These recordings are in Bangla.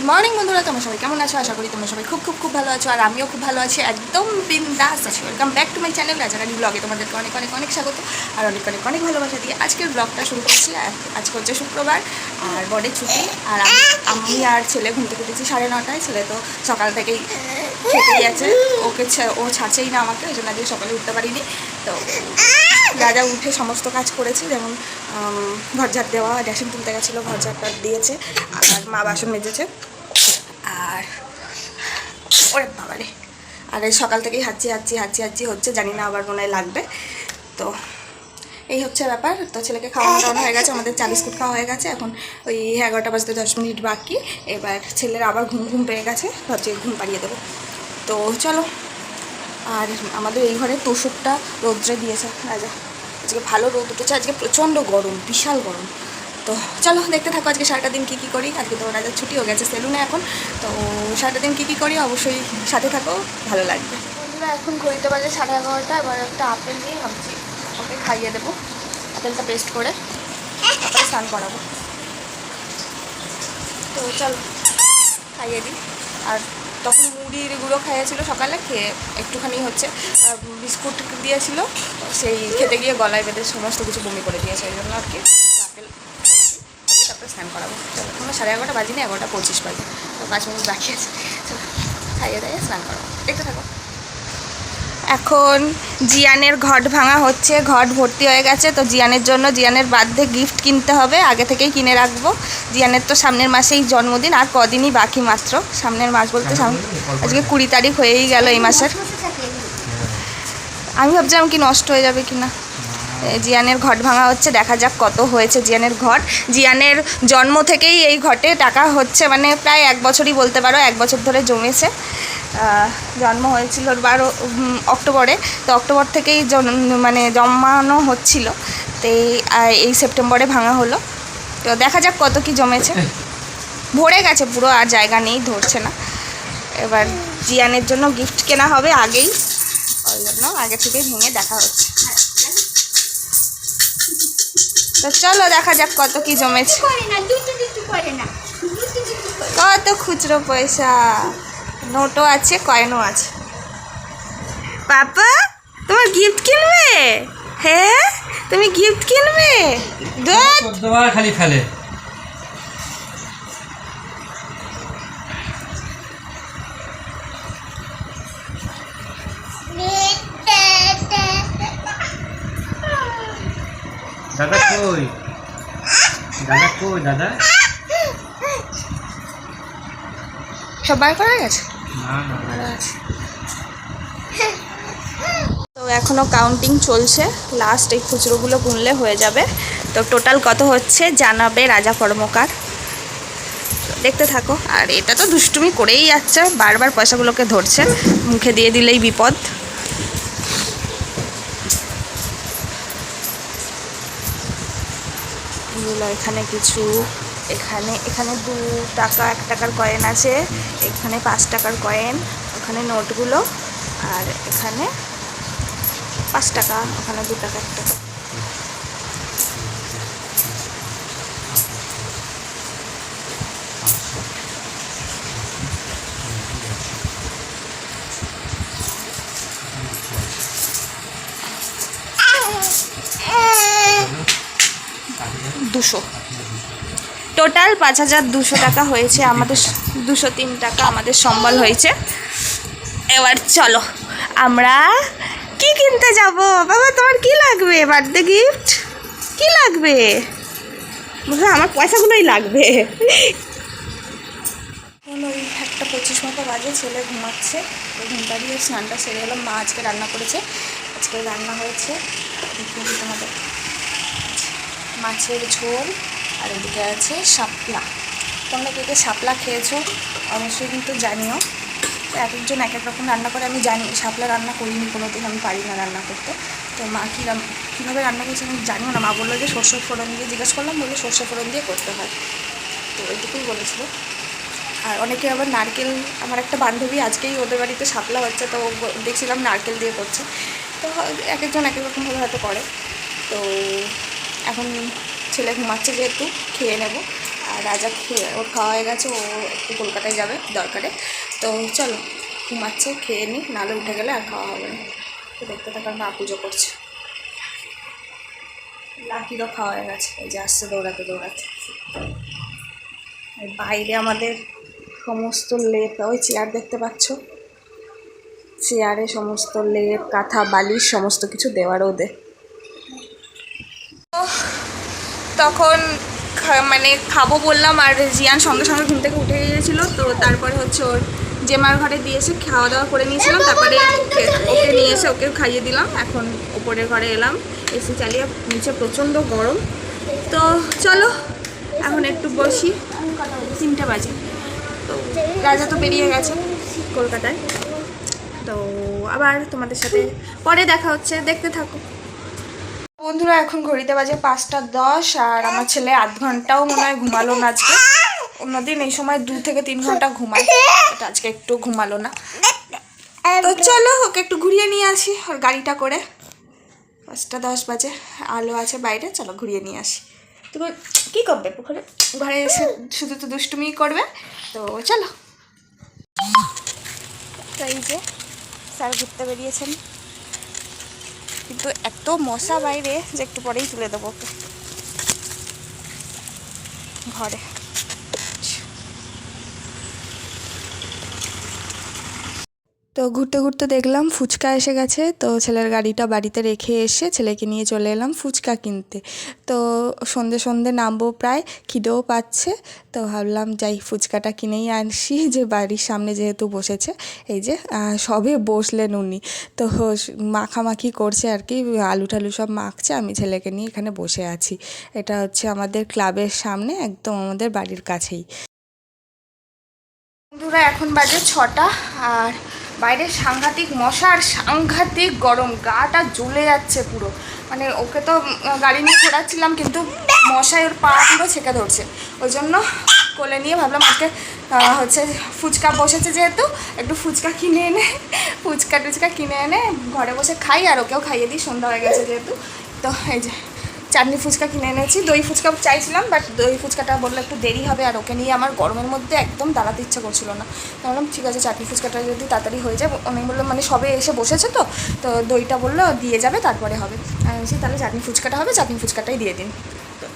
গুড মর্নিং বন্ধুরা। তোমরা সবাই কেমন আছো? আশা করি তোমরা সবাই খুব খুব খুব ভালো আছো, আর আমিও খুব ভালো আছি। একদম বিন্দাস আছি। Welcome back to my channel Rajarani ব্লগে তোমাদেরকে অনেক অনেক অনেক স্বাগত আর অনেক অনেক অনেক ভালোবাসা দিয়ে আজকের ব্লগটা শুরু করছি। আজকে হচ্ছে শুক্রবার আর বড়ের ছুটি। আর আমি আর ছেলে ঘুম থেকে উঠেছি সাড়ে নটায়। ছেলে তো সকাল থেকেই খেতেই আছে। ওকে ও ছাড়ছেই না আমাকে, ওই জন্য আজকে সকালে উঠতে পারিনি। তো রাজা উঠে সমস্ত কাজ করেছে। যেমন ঘর ঝাড় দেওয়া ড্যাসিং তুলতে গেছিল, ঘর ঝাড়টা দিয়েছে। আর মা বাসন মেজেছে। আর ওরে বাবারে। আর এই সকাল থেকেই হাঁচি হাঁচি হাঁচি হাঁচি হচ্ছে, জানি না আবার মনে লাগবে। তো এই হচ্ছে ব্যাপার। তো ছেলেকে খাওয়ানো দাওয়ানো হয়ে গেছে, আমাদের চা বিস্কুট খাওয়া হয়ে গেছে। এখন ওই এগারোটা বাজতে দশ মিনিট বাকি। এবার ছেলের আবার ঘুম ঘুম পেয়ে গেছে, ভাবছি ঘুম পাড়িয়ে দেবো। তো চলো, আর আমাদের এই ঘরে তোষকটা রৌদ্রে দিয়েছে। রাজা আজকে ভালো রোদ উঠেছে, আজকে প্রচণ্ড গরম, বিশাল গরম। তো চলো, দেখতে থাকো আজকে সারাটা দিন কী কী করি। আজকে তো রাজার ছুটি হয়ে গেছে সেলুনে এখন। তো সারাটা দিন কী কী করি অবশ্যই সাথে থাকো, ভালো লাগবে। বন্ধুরা, এখন ঘড়িতে বাজে সাড়ে এগারোটা। এবার একটা আপেল নিয়ে ভাবছি, ওকে খাইয়ে দেবো। আপেলটা পেস্ট করে তারপরে স্নান করাবো। তো চলো, খাইয়ে দিই। আর তখন মুড়ির গুঁড়ো খাইয়েছিল সকালে, খেয়ে একটুখানি হচ্ছে বিস্কুট দিয়েছিল, সেই খেতে গিয়ে গলায় বেঁধে সমস্ত কিছু বমি করে দিয়েছে ওই জন্য আর কি। আপেল তারপরে স্নান করাবো। চলো সাড়ে এগারোটা বাজি না, এগারোটা পঁচিশ বাজে। তো পাঁচ মিনিট বাকি আছে। খাইয়ে দাইয়ে স্নান করাবো। দেখতে থাকো। এখন জিয়ানের ঘট ভাঙা হচ্ছে, ঘট ভর্তি হয়ে গেছে, তো জিয়ানের জন্য জিয়ানের বার্থডে গিফট কিনতে হবে, আগে থেকেই কিনে রাখব। জিয়ানের তো সামনের মাসেই জন্মদিন, আর কদিনই বাকি মাত্র। সামনের মাস বলতে আজকে কুড়ি তারিখ হয়েই গেল এই মাসের। আমি ভাবছিলাম কি নষ্ট হয়ে যাবে কি না এই জিয়ানের ঘট ভাঙা হচ্ছে, দেখা যাক কত হয়েছে জিয়ানের ঘট। জিয়ানের জন্ম থেকেই এই ঘটে, টাকা হচ্ছে মানে প্রায় এক বছরই বলতে পারো, এক বছর ধরে জমেছে। জন্ম হয়েছিল বারো অক্টোবরে, তো অক্টোবর থেকেই মানে জমানো হচ্ছিল। তো এই সেপ্টেম্বরে ভাঙা হলো। তো দেখা যাক কত কি জমেছে। ভরে গেছে পুরো, আর জায়গা নেই, ধরছে না। এবার জিয়ানের জন্য গিফট কেনা হবে আগেই। ওই জন্য আগে থেকে ভেঙে দেখা হচ্ছে। তো চলো দেখা যাক কত কি জমেছে। করে না দুটো দুটো করে না। দুটো দুটো করে। কত খুচরো পয়সা। নোটও আছে কয়েনও আছে। পাপা তোমার গিফট কিনবে? হ্যাঁ? তুমি গিফট কিনবে? দুধ খালি ফেলে। দাদা কই? দাদা কই দাদা? সবাই করা গেছে? তো এখনও কাউন্টিং চলছে। লাস্ট এই খুচরোগুলো গুনলে হয়ে যাবে। তো টোটাল কত হচ্ছে জানাবে রাজা কর্মকার। দেখতে থাকো। আর এটা তো দুষ্টুমি করেই যাচ্ছে। বারবার পয়সাগুলোকে ধরছে। মুখে দিয়ে দিলেই বিপদ। এগুলো এখানে কিছু, এখানে এখানে দু টাকা, এক টাকার কয়েন আছে, এখানে পাঁচ টাকার কয়েন ওখানে নোটগুলো আর এখানে পাঁচ টাকা, ওখানে দু টাকা, এক টাকা। দুশো। টোটাল পাঁচ হাজার দুশো টাকা হয়েছে আমাদের দুশো তিন টাকা আমাদের সম্বল হয়েছে। এবার চলো, আমরা কি কিনতে যাব? বাবা, তোমার কি লাগবে? বার্থডে গিফট কি লাগবে? আমার পয়সাগুলোই লাগবে। ওই একটা পঁচিশ মতো বাজে ছেলে ঘুমাচ্ছে। ওই ঘুম পাড়িয়ে স্নানটা সেরে গেলাম মা আজকে রান্না করেছে। আজকে রান্না হয়েছে। তোমাদের মাছের ঝোল, আর এদিকে আছে শাপলা। তোমরা কে শাপলা খেয়েছো অবশ্যই কিন্তু জানিও। এক একজন এক এক রকম রান্না করে, আমি জানি, শাপলা রান্না করিনি কোনো দিন আমি পারি না রান্না করতে। তো মা কীরকম কীভাবে রান্না করছে আমি জানিও না। মা বলল যে সর্ষে ফোড়ন দিয়ে জিজ্ঞেস করলাম, বলল সর্ষে ফোড়ন দিয়ে করতে হয়। তো ওইটুকুই বলেছিল। আর অনেকে আবার নারকেল, আমার একটা বান্ধবী আজকেই ওদের বাড়িতে শাপলা হচ্ছে, তো দেখছিলাম নারকেল দিয়ে করছে। তো এক একজন এক এক রকমভাবে হয়তো করে। তো এখন ছেলে ঘুমাচ্ছে যেহেতু, খেয়ে নেব। আর রাজা খেয়ে, ওর খাওয়া হয়ে গেছে, ও একটু কলকাতায় যাবে দরকারে। তো চলো, ঘুমাচ্ছে, খেয়ে নিই নাহলে উঠে গেলে আর খাওয়া হবে না। দেখতে থাকার মা পুজো করছে। লাকিরও খাওয়া হয়ে গেছে, এই যে আসছে দৌড়াতে দৌড়াতে। বাইরে আমাদের সমস্ত লেপ, ওই চেয়ার দেখতে পাচ্ছ? চেয়ারে সমস্ত লেপ, কাঁথা, বালিশ, সমস্ত কিছু দেওয়ার ওদের। তখন মানে খাব বললাম আর জিয়ান সঙ্গে সঙ্গে ঘুম থেকে উঠে গিয়েছিল। তো তারপরে হচ্ছে ওর জেমার ঘরে দিয়ে এসে খাওয়া দাওয়া করে নিয়েছিলাম তারপরে ওকে- ওকে নিয়ে এসে ওকে খাইয়ে দিলাম। এখন ওপরের ঘরে এলাম এসি চালিয়ে নিচে প্রচণ্ড গরম। তো চলো এখন একটু বসি। তিনটে বাজে। তো রাজা তো বেরিয়ে গেছে কলকাতায়। তো আবার তোমাদের সাথে পরে দেখা হচ্ছে। দেখতে থাকো। বন্ধুরা, এখন ঘড়িতে বাজে পাঁচটা দশ আর আমার ছেলে আধ ঘন্টাও মনে হয় ঘুমালো না আজকে। অন্যদিন এই সময় দু থেকে তিন ঘণ্টা ঘুমায় আজকে একটু ঘুমালো না। তো চলো, ওকে একটু ঘুরিয়ে নিয়ে আসি, ওর গাড়িটা করে। পাঁচটা দশ বাজে, আলো আছে বাইরে, চলো ঘুরিয়ে নিয়ে আসি। তুমি কী করবে পুকুরে? ঘরে এসে শুধু তো দুষ্টুমি করবে, তো চলো। তো এই যে, স্যার ঘুরতে বেরিয়েছেন। কিন্তু এত মশা বাইরে যে একটু পরেই তুলে দেবো ওকে। ঘরে। তো ঘুরতে ঘুরতে দেখলাম ফুচকা এসে গেছে। তো ছেলের গাড়িটা বাড়িতে রেখে এসে ছেলেকে নিয়ে চলে এলাম ফুচকা কিনতে। তো সন্ধে সন্ধে নামবো প্রায়, খিদেও পাচ্ছে। তো ভাবলাম যাই ফুচকাটা কিনেই আনসি, যে বাড়ির সামনে যেহেতু বসেছে, এই যে সবে বসলেন উনি। তো মাখামাখি করছে আর কি, আলু টালু সব মাখছে, আমি ছেলেকে নিয়ে এখানে বসে আছি। এটা হচ্ছে আমাদের ক্লাবের সামনে, একদম আমাদের বাড়ির কাছেই। বন্ধুরা, এখন বাজে ছটা, আর বাইরে সাংঘাতিক মশা আর সাংঘাতিক গরম, গাটা জ্বলে যাচ্ছে পুরো। মানে ওকে তো গাড়ি নিয়ে ঘোরাচ্ছিলাম, কিন্তু মশায় ওর পা পুরো ছেঁকে ধরছে। ওই জন্য কোলে নিয়ে ভাবলাম আজকে হচ্ছে ফুচকা বসেছে যেহেতু, একটু ফুচকা কিনে এনে, ফুচকা টুচকা কিনে এনে ঘরে বসে খাই, আর ওকেও খাইয়ে দিই, সন্ধ্যা হয়ে গেছে যেহেতু। তো এই যে চাটনি ফুচকা কিনে এনেছি। দই ফুচকা চাইছিলাম বাট দই ফুচকাটা বললে একটু দেরি হবে আর ওকে নিয়ে আমার গরমের মধ্যে একদম দাঁড়াতে ইচ্ছা করছিল না। বললাম, ঠিক আছে, চাটনি ফুচকাটা যদি তাড়াতাড়ি হয়ে যায়। অনেক বলল মানে সবে এসে বসেছে তো। তো দইটা বলল, দিয়ে যাবে, তারপরে হবে। আমি তাহলে চাটনি ফুচকাটা হবে, চাটনি ফুচকাটাই দিয়ে দিন। তো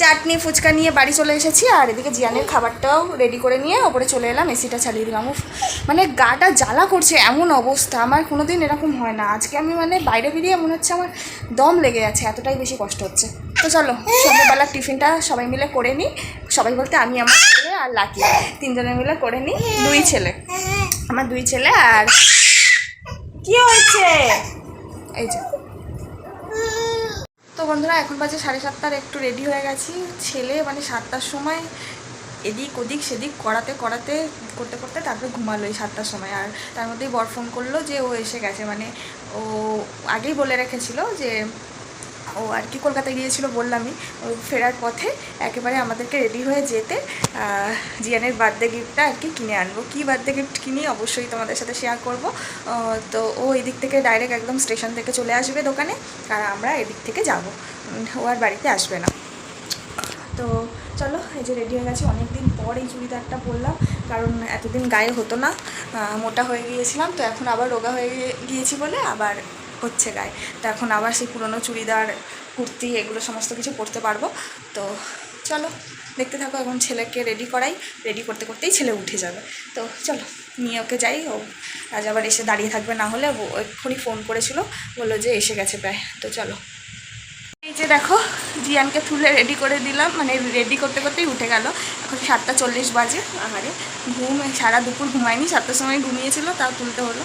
চাটনি ফুচকা নিয়ে বাড়ি চলে এসেছি আর এদিকে জিয়ানের খাবারটাও রেডি করে নিয়ে ওপরে চলে এলাম এসিটা চালিয়ে দিলাম। মানে গাটা জ্বালা করছে এমন অবস্থা। আমার কোনো দিন এরকম হয় না। আজকে আমি মানে বাইরে বেরিয়ে মনে হচ্ছে আমার দম লেগে যাচ্ছে এতটাই বেশি কষ্ট হচ্ছে। তো চলো সন্ধ্যেবেলার টিফিনটা সবাই মিলে করে নিই। সবাই বলতে আমি আমার ছেলে আর লাকি। তিনজনে মিলে করে নিই। দুই ছেলে। আমার দুই ছেলে আর কি হয়েছে? এই যে। বন্ধুরা, এখন বাজে সাড়ে সাতটার, একটু রেডি হয়ে গেছি। ছেলে মানে সাতটার সময় এদিক ওদিক সেদিক করাতে করাতে, করতে করতে তারপরে ঘুমালো এই সাতটার সময়। আর তার মধ্যেই বর ফোন করল যে ও এসে গেছে। মানে ও আগেই বলে রেখেছিল যে ও আর কি কলকাতায় গিয়েছিল বললামই ফেরার পথে একেবারে আমাদেরকে রেডি হয়ে যেতে জিয়ানের বার্থডে গিফটটা আর কি কিনে আনব। কী বার্থডে গিফট কিনি অবশ্যই তোমাদের সাথে শেয়ার করব। তো ও এদিক থেকে ডাইরেক্ট একদম স্টেশন থেকে চলে আসবে দোকানে, আর আমরা এদিক থেকে যাব। ও আর বাড়িতে আসবে না। তো চলো, এই যে রেডি হয়ে গেছে। অনেকদিন পর এই চুড়িদারটা পরলাম, কারণ এতদিন গায়ে হতো না মোটা হয়ে গিয়েছিলাম, তো এখন আবার রোগা হয়ে গিয়েছি বলে আবার হচ্ছে গায়ে। তো এখন আবার সেই পুরনো চুড়িদার, কুর্তি, এগুলো সমস্ত কিছু পরতে পারব। তো চলো, দেখতে থাকো, এখন ছেলেকে রেডি করাই। রেডি করতে করতেই ছেলে উঠে যাবে। তো চলো, নিয়ে ওকে যাই। ও আজ আবার এসে দাঁড়িয়ে থাকবে, না হলে ও এক্ষুনি ফোন করেছিল, বলল যে এসে গেছে প্রায়। তো চলো। এই যে দেখো, জিয়ানকে তুলে রেডি করে দিলাম। মানে রেডি করতে করতেই উঠে গেল। এখন সাতটা চল্লিশ বাজে। আহারে, ঘুম, সারা দুপুর ঘুমায়নি, সাতটার সময় ঘুমিয়েছিল, তাও তুলতে হলো।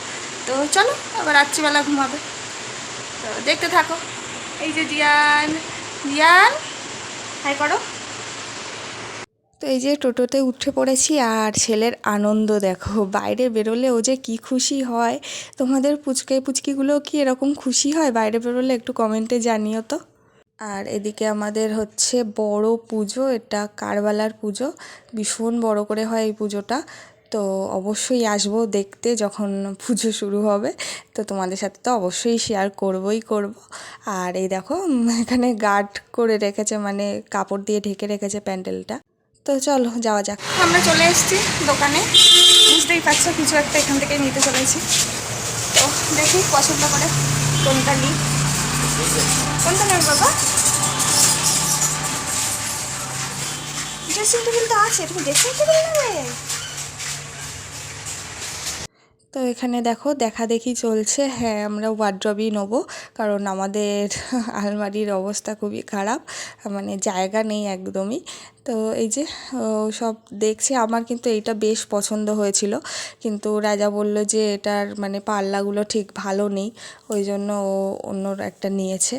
তো চলো, আবার রাত্রিবেলা ঘুমাবে। তো দেখতে থাকো। এই যে জিয়ান। জিয়ান, হাই করো। তো এই যে টোটোতে উঠে পড়েছি, আর ছেলের আনন্দ দেখো। বাইরে বেরোলে ও যে কি খুশি হয়। তোমাদের পুচকে পুচকিগুলো কি এরকম খুশি হয়? বাইরে বেরোলে একটু কমেন্টে জানিও তো। আর এদিকে আমাদের হচ্ছে বড় পুজো, এটা কারবালার পুজো। ভীষণ বড় করে হয় এই পুজোটা। তো অবশ্যই আসব দেখতে যখন পুজো শুরু হবে। তো তোমাদের সাথে তো অবশ্যই শেয়ার করবই করব। আর এই দেখো এখানে গার্ড করে রেখেছে মানে কাপড় দিয়ে ঢেকে রেখেছে প্যান্ডেলটা। তো চলো, যাওয়া যাক। আমরা চলে এসেছি দোকানে। বুঝতেই পারছ, কিছু একটা এখান থেকে নিতে চলেছি। তো দেখি পছন্দ করে কোনটা নিই। কোনটা নেবে বাবা? ড্রেসিং টেবিল তো আছে তুমি ড্রেসিং টেবিল নেবে? তো এখানে দেখো, দেখা দেখি চলছে। হ্যাঁ আমরা ওয়ার্ড্রবই নেব, কারণ আমাদের আলমারির অবস্থা খুবই খারাপ মানে জায়গা নেই একদমই। তো এই যে সব দেখছি, আমার কিন্তু এইটা বেশ পছন্দ হয়েছিল। কিন্তু রাজা বলল যে, এটার মানে পাল্লাগুলো ঠিক ভালো নেই, ওই জন্য ও অন্য একটা নিয়েছে।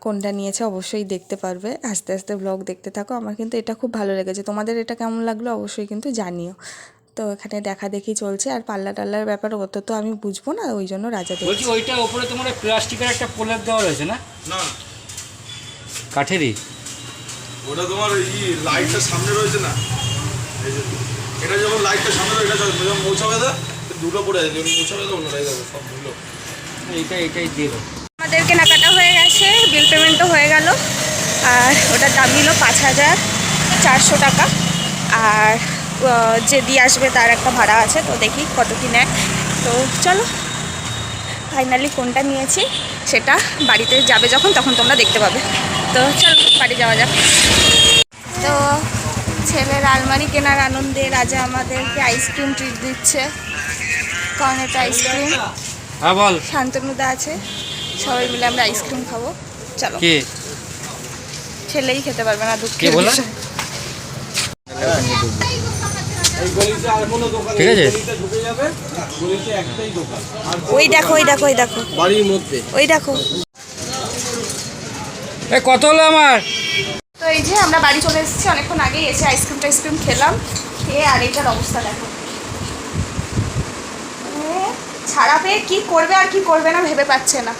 কোনটা নিয়েছে অবশ্যই দেখতে পারবে। আস্তে আস্তে ব্লগ দেখতে থাকো, আমার কিন্তু এটা খুব ভালো লেগেছে। তোমাদের এটা কেমন লাগল অবশ্যই কিন্তু জানিও। তো এখানে দেখা দেখি চলছে আর পাল্লা টাল্লার ব্যাপার অত তো আমি বুঝব না ওই জন্য রাজা বলছি ওইটা ওপরে তোমার প্লাস্টিকের একটা প্রলেপ দেওয়া রয়েছে না? না। কাঠেরই? ওটা তোমার ই লাইটটা সামনে রয়েছে না? এটা যখন লাইটটা সামনে রয়েছে এটা যখন মৌচাবে দা দুটো পড়ে আছে যখন মৌচাবে দা অন্যটাই যাবে সব দুটো এইটা এটাই দিয়ে আমাদের কেনাকাটা হয়ে গেছে বিল পেমেন্টও হয়ে গেল। আর ওটার দাম নিল পাঁচ হাজার চারশো টাকা। আর যে দিয়ে আসবে তার একটা ভাড়া আছে তো দেখি কত কি নেয়। তো চলো ফাইনালি কোনটা নিয়েছি সেটা বাড়িতে যাবে যখন তখন তোমরা দেখতে পাবে। তো চলো বাড়ি যাওয়া যাক। তো ছেলের আলমারি কেনার আনন্দে রাজা আমাদেরকে আইসক্রিম ট্রিট দিচ্ছে। কর্নেট আইসক্রিম হ্যাঁ বল। শান্তনুদা আছে। সবাই মিলে আমরা আইসক্রিম খাব। চলো। ছেলেই খেতে পারবে না দুঃখ কে বললা? এই গলিতে আর কোনো দোকান ঠিক আছে। ওই দেখো ওই দেখো ওই দেখো। বাড়ির মধ্যে। ওই দেখো। এ কত হলো আমার? তো এই যে আমরা বাড়ি চলে এসেছি অনেকক্ষণ আগেই এসে আইসক্রিম টাইসক্রিম খেলাম খেয়ে আর এইটার অবস্থা দেখো। ছাড়া পেয়ে কি করবে আর কি করবে না ভেবে পাচ্ছে না।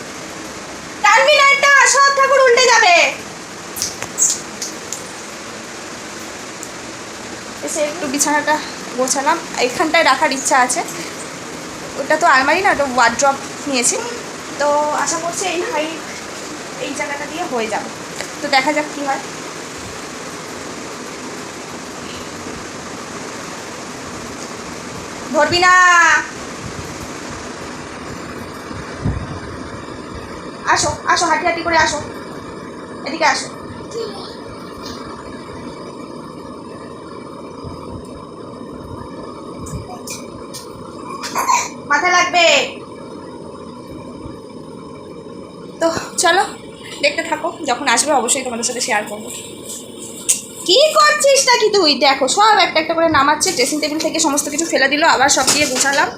এটা সব ঠাকুর উল্টে যাবে। এসে একটু বিছানাটা গোছালাম এখানটায় রাখার ইচ্ছা আছে। ওটা তো আলমারি না, ওটা ওয়ার্ড্রপ নিয়েছি। তো আশা করছি এই হাইট এই জায়গাটা দিয়ে হয়ে যাবে। তো দেখা যাক কি হয়। ধরবি না। আসো আসো হাঁটি হাঁটি করে আসো। এদিকে আসো মাথা লাগবে তো চলো দেখতে থাকো যখন আসবে অবশ্যই তোমাদের সাথে শেয়ার করব। কি করছিস নাকি তুই? দেখো সব একটা একটা করে নামাচ্ছে ড্রেসিং টেবিল থেকে সমস্ত কিছু ফেলে দিল আবার সব দিয়ে গুছালাম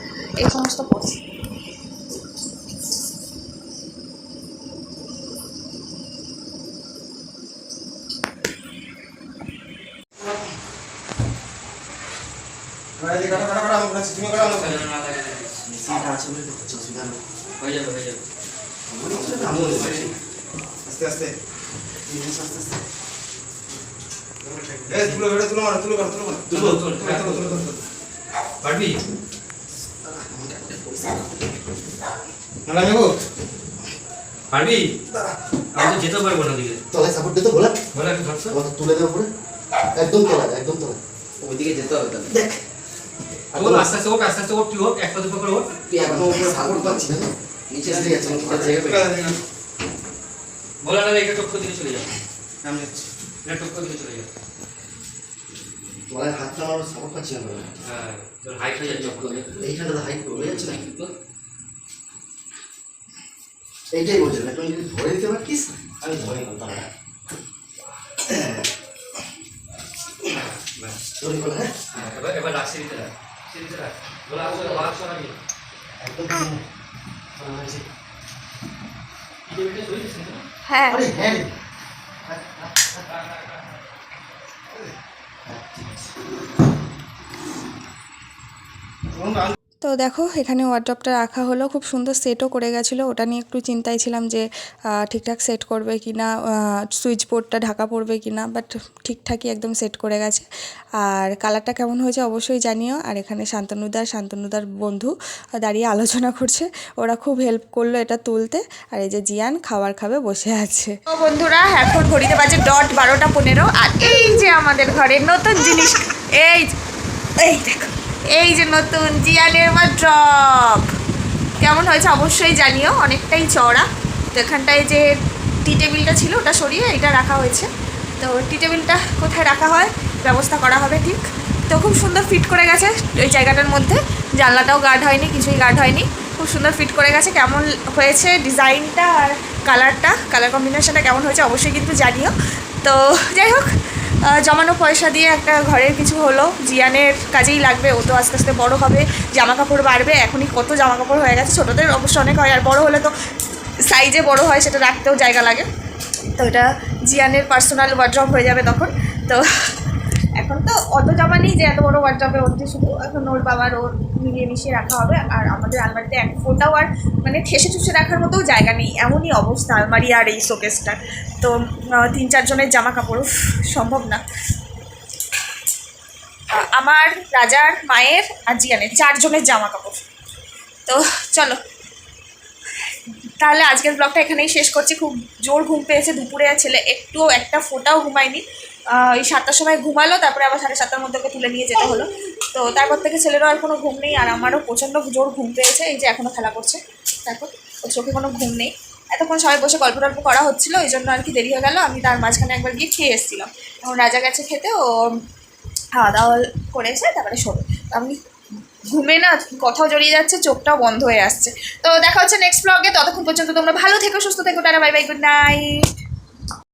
এই সমস্ত করছি। হয়ে যাবে হয়ে যাবে। আস্তে আস্তে এই তুলো বেটা তুলো মারো তুলো মারো তুলো মারো তুলো, তুলো, তুলো তুলো তুলো পারবি? না নেব পারবি আমি তো যেতে পারব না দিকে তলায় সাপোর্ট দিতে বলে বলে একটু ধরছো আমাকে তুলে দেওয়া পরে একদম তলায় একদম তলায় ওইদিকে যেতে হবে তাহলে দেখ আস্তে আস্তে ওঠ আস্তে আস্তে ওঠ তুই হোক এক পা দুপা করে ওঠ। তুই এখন সাপোর্ট পাচ্ছি না। নিচে ঠিক আছে, একটা জায়গা পেয়ে বলে না এটা টক্কর দিকে চলে যাবে আমি যাচ্ছি এটা টক্কর দিকে চলে যাবে তলায় হাত নামার সাপোর্ট পাচ্ছি না হ্যাঁ তোর হাইট হয়ে যাচ্ছে টক্কর এইখানটা তো হাইট পড়ে যাচ্ছে না এইটাই বলছে না তুমি যদি ধরে দিতে পারতিস আমি ধরে নিতাম হ্যাঁ আরে হ্যাঁ দেখো, এখানে ওয়ার্ড্রপটা রাখা হলো। খুব সুন্দর সেটও করে গেছিল। ওটা নিয়ে একটু চিন্তায় ছিলাম যে ঠিকঠাক সেট করবে কি না সুইচ বোর্ডটা ঢাকা পড়বে কি না বাট ঠিকঠাকই একদম সেট করে গেছে। আর কালারটা কেমন হয়েছে অবশ্যই জানিও। আর এখানে শান্তনুদার শান্তনুদার বন্ধু দাঁড়িয়ে আলোচনা করছে। ওরা খুব হেল্প করল এটা তুলতে। আর এই যে জিয়ান খাবার খাবে, বসে আছে। বন্ধুরা, এখন ঘড়িতে বাজে ডট বারোটা পনেরো। আর এই যে আমাদের ঘরের নতুন জিনিস, এই এই দেখো। এই যে নতুন জিয়ানের ড্রপ কেমন হয়েছে? অবশ্যই জানিও, অনেকটাই চওড়া। তো এখানটায় যে টি টেবিলটা ছিল, ওটা সরিয়ে এটা রাখা হয়েছে। তো টি টেবিলটা কোথায় রাখা হয়, ব্যবস্থা করা হবে ঠিক। তো খুব সুন্দর ফিট করে গেছে ওই জায়গাটার মধ্যে। জানলাটাও গার্ড হয়নি, কিছুই গার্ড হয়নি। খুব সুন্দর ফিট করে গেছে। কেমন হয়েছে ডিজাইনটা আর কালারটা কালার কম্বিনেশনটা কেমন হয়েছে অবশ্যই কিন্তু জানিও। তো যাই হোক জমানো পয়সা দিয়ে একটা ঘরের কিছু হলো। জিয়ানের কাজেই লাগবে, ও তো আস্তে আস্তে বড়ো হবে। জামা কাপড় বাড়বে, এখনই কত জামা কাপড় হয়ে গেছে। ছোটোদের অবশ্য অনেক হয়, আর বড়ো হলে তো সাইজে বড় হয়, সেটা রাখতেও জায়গা লাগে। তো এটা জিয়ানের পার্সোনাল ওয়ার্ড্রপ হয়ে যাবে তখন। তো এখন তো অত জামা নেই যে এত বড় ওয়ার্ড্রপে ওর যে শুধু এখন ওর বাবার ওর মিলিয়ে মিশিয়ে রাখা হবে আর আমাদের আলমারিতে এক ফোটাও আর মানে ঠেসে ঠুসে রাখার মতোও জায়গা নেই, এমনই অবস্থা আলমারি আর এই শোকেসটার তো তিন চারজনের জামা কাপড় সম্ভব না। আমার, রাজার, মায়ের আর জিয়ানের চারজনের জামা কাপড়। তো, চলো। তাহলে আজকের ব্লগটা এখানেই শেষ করছি। খুব জোর ঘুম পেয়েছে দুপুরে ছেলে একটুও একটা ফোটাও ঘুমায়নি। ওই সাতটার সময় ঘুমালো, তারপরে আবার সাড়ে সাতটার মধ্যে ওকে তুলে নিয়ে যেতে হলো। তো তারপর থেকে ছেলেরও আর কোনো ঘুম নেই, আর আমারও প্রচণ্ড জোর ঘুম পেয়েছে, এই যে এখনও খেলা করছে। তারপর ওর চোখে কোনো ঘুম নেই। এতক্ষণ সবাই বসে গল্প টল্প করা হচ্ছিল, এই জন্য আর কি দেরি হয়ে গেল। আমি তার মাঝখানে একবার গিয়ে খেয়ে এসেছিলাম। এখন রাজা গেছে খেতে, ও খাওয়া দাওয়া করেছে, তারপরে শোবে। আমি ঘুমে না কথাও জড়িয়ে যাচ্ছে, চোখটাও বন্ধ হয়ে আসছে। তো দেখা হচ্ছে নেক্সট ব্লগে ততক্ষণ পর্যন্ত তোমরা ভালো থেকো, সুস্থ থেকো তারা বাই বাই গুড নাইট